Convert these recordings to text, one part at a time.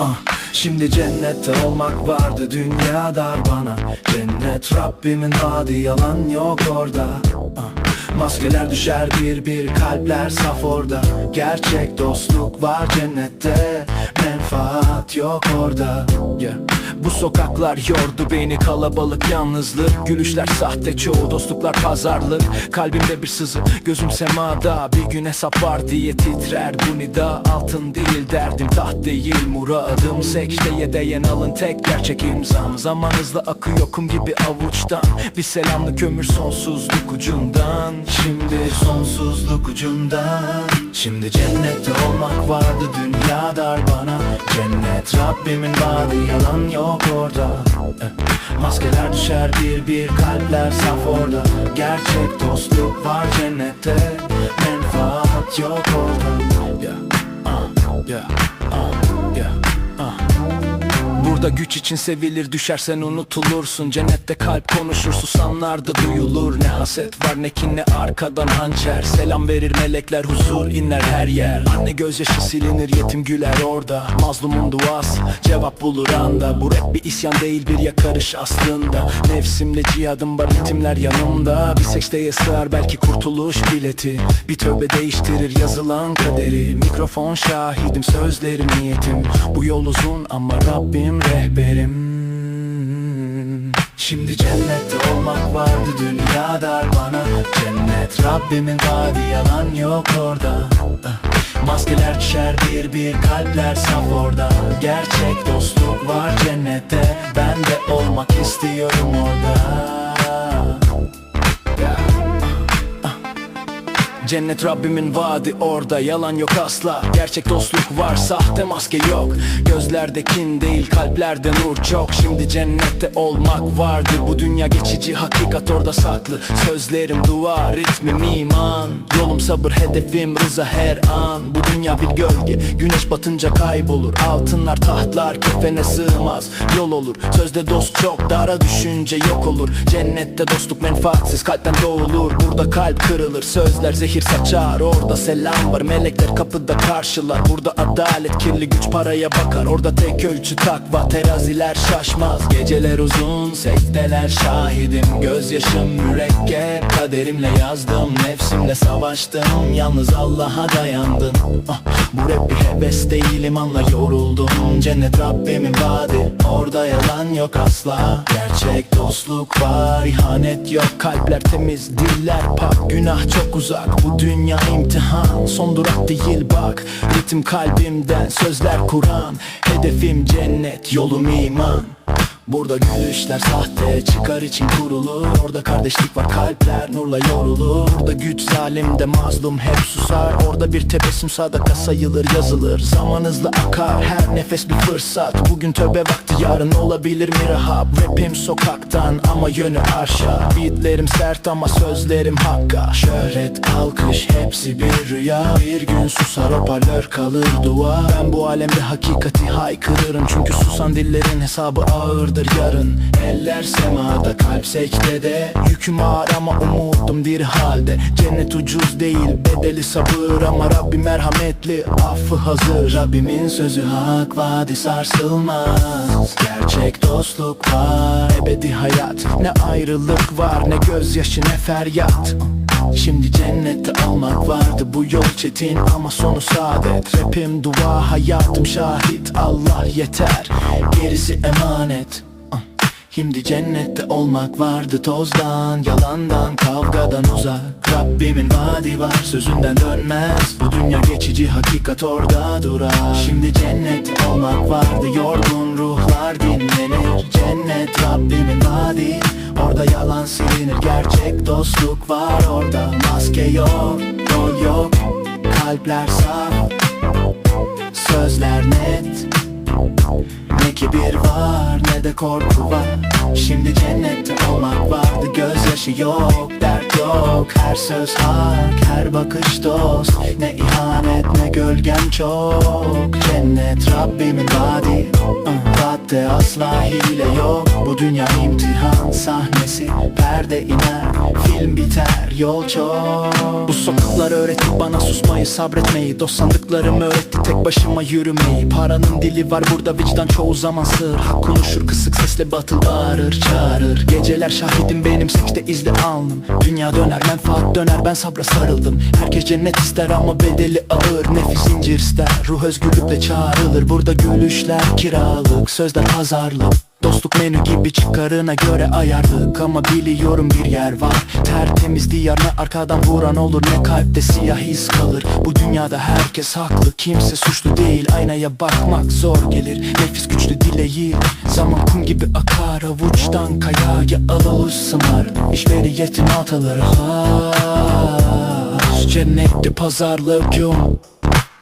Ah, Şimdi cennette olmak vardı dünya dar bana. Cennet Rabbimin vaadi yalan yok orada. Ah, Maskeler düşer bir bir kalpler saf orada. Gerçek dostluk var cennette Menfaat yok orada. Yeah. Bu sokaklar yordu beni kalabalık yalnızlık. Gülüşler sahte çoğu dostluklar pazarlık. Kalbimde bir sızı gözüm semada. Bir gün hesap var diye titrer bu nida. Altın değil derdim taht değil muradım Secdeye değen alın tek gerçek imzam. Zaman hızla akıyor kum gibi avuçtan. Bir selamlı kömür sonsuzluk ucundan. Şimdi sonsuzluk ucundan. Şimdi cennette olmak vardı dünya dar bana Cennet Rabbimin vaadi yalan yok orada. Eh, Maskeler düşer bir bir kalpler saf orada. Gerçek dostluk var cennette Menfaat yok orada. Yeah, ah, yeah, ah, ah. Burada güç için sevilir düşersen unutulursun. Cennette kalp konuşur susanlarda duyulur. Ne haset var ne kin ne arkadan hançer. Selam verir melekler huzur inler her yer. Anne gözyaşı silinir yetim güler orada. Mazlumun duası cevap bulur anda. Bu rap bir isyan değil bir yakarış aslında. Nefsimle cihadım var ritimler yanımda. Bir seksteye sığar belki kurtuluş bileti. Bir tövbe değiştirir yazılan kaderi. Mikrofon şahidim sözlerim niyetim. Bu yol uzun ama Rabbim rehberim. Şimdi cennette olmak vardı dünya dar bana. Cennet Rabbimin vaadi yalan yok orada. Maskeler düşer bir bir kalpler saf orada Gerçek dostluk var cennette Ben de olmak istiyorum orada Cennet Rabbimin vaadi orada Yalan yok asla. Gerçek dostluk var sahte maske yok. Gözlerde kin değil kalplerde nur çok. Şimdi cennette olmak vardı Bu dünya geçici hakikat orada saklı. Sözlerim dua ritmim iman. Yolum sabır hedefim rıza her an. Bu dünya bir gölge Güneş batınca kaybolur. Altınlar tahtlar kefene sığmaz. Yol olur sözde dost çok Dara düşünce yok olur. Cennette dostluk menfaatsiz kalpten doğulur. Burada kalp kırılır sözler zehir saçar Orada selam var. Melekler kapıda karşılar Burada adalet kirli güç paraya bakar. Orada tek ölçü takva teraziler şaşmaz. Geceler uzun sekteler şahidim. Gözyaşım mürekkep kaderimle yazdım. Nefsimle savaştım yalnız Allah'a dayandım. Ah, Bu rap bir heves değilim anla yoruldum. Cennet Rabbimin vaadi orada yalan yok asla. Gerçek dostluk var ihanet yok. Kalpler temiz diller pak. Günah çok uzak bu dünya imtihan Son durak değil bak. Ritim kalbimden sözler Kur'an Hedefim cennet yolum iman Burada gülüşler sahte çıkar için kurulur. Orada kardeşlik var kalpler nurla yorulur. Burada güç zalimde mazlum hep susar. Orada bir tebessüm sadaka sayılır yazılır. Zaman hızlı akar her nefes bir fırsat. Bugün tövbe vakti yarın olabilir mi rahat Rapim sokaktan ama yönü aşağı Beatlerim sert ama sözlerim hakka. Şöhret alkış hepsi bir rüya. Bir gün susar hoparlör kalır dua. Ben bu alemde hakikati haykırırım. Çünkü susan dillerin hesabı ağırdır yarın. Eller semada kalp secdede Yüküm ağır ama umudum bir halde. Cennet ucuz değil bedeli sabır Ama Rabbim merhametli. Affı hazır Rabbimin sözü hak vaadi sarsılmaz. Gerçek dostluk var ebedi hayat. Ne ayrılık var ne gözyaşı ne feryat. Şimdi cennette olmak vardı bu yol çetin ama sonu saadet. Rapim dua hayatım şahit. Allah yeter gerisi emanet Şimdi cennette olmak vardı tozdan Yalandan kavgadan uzak. Rabbimin vaadi var sözünden dönmez. Bu dünya geçici hakikat orada durar. Şimdi cennette olmak vardı yorgun ruhlar dinlenir. Cennet Rabbimin vaadi Orada yalan silinir. Gerçek dostluk var orada Maske yok yol yok. Kalpler saf Sözler net Ne kibir var ne de korku var. Şimdi cennette olmak vardı Gözyaşı yok dert yok. Her söz hak her bakış dost. Ne gölgem çok. Cennet Rabbimin vaadi uh, Vaadde asla hile yok. Bu dünya imtihan sahnesi. Perde iner film biter yol çok. Bu sokaklar öğretti bana susmayı sabretmeyi. Dost sandıklarım öğretti tek başıma yürümeyi. Paranın dili var burada vicdan çoğu zaman sır Hak konuşur kısık sesle batıl bağırır çağırır. Geceler şahidim benim sekte izle alnım. Dünya döner menfaat döner ben sabra sarıldım. Herkes cennet ister ama bedeli ağır Nefis zincir ister ruh özgürlükle çağrılır. Burada gülüşler kiralık sözler pazarlık Dostluk menü gibi çıkarına göre ayarlık. Ama biliyorum bir yer var. Tertemiz diyar ne arkadan vuran olur Ne kalpte siyah iz kalır. Bu dünyada herkes haklı Kimse suçlu değil. Aynaya bakmak zor gelir. Nefis güçlü değil Zaman kum gibi akar. Avuçtan kayaya alır sımar İşveri yetim altaları har Cennette pazarlık yok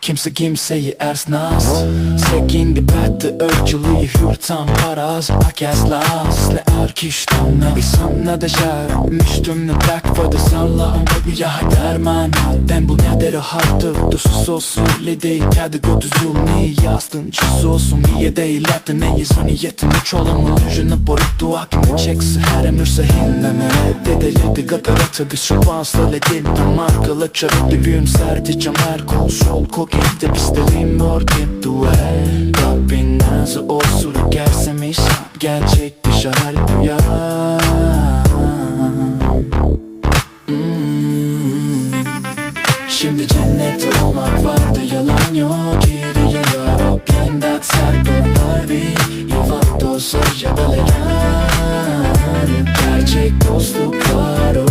Kimse kimseyi ersnaz. Säg bättre ölçülüyü hürtan paraz. Herkeslas Ne erkiştan Vi samlade kär Müstümne tack för detsamma Jag har derman. Ben bu nedir hattı Dostu olsun. Kedi götü zulmi Yastın? Çiz olsun. İyi değil? Etti neyiz yetim Üç olamı Yüzünü boruk duakını çekse Her emürse hindeme Dedeli kadar atı Bir şubanslı ledil Markalı çarıklı büyüm serdi. Camer konsol Kokette istediğim orkid duel. Rabbin nazı olsun Gersem inşaat Gerçek dışarı rüya Şimdi cennette olmak vardı yalan yok. Geriye yok Yendat sert onlar bir. Yuva dostu yabalayan Gerçek dostluk var o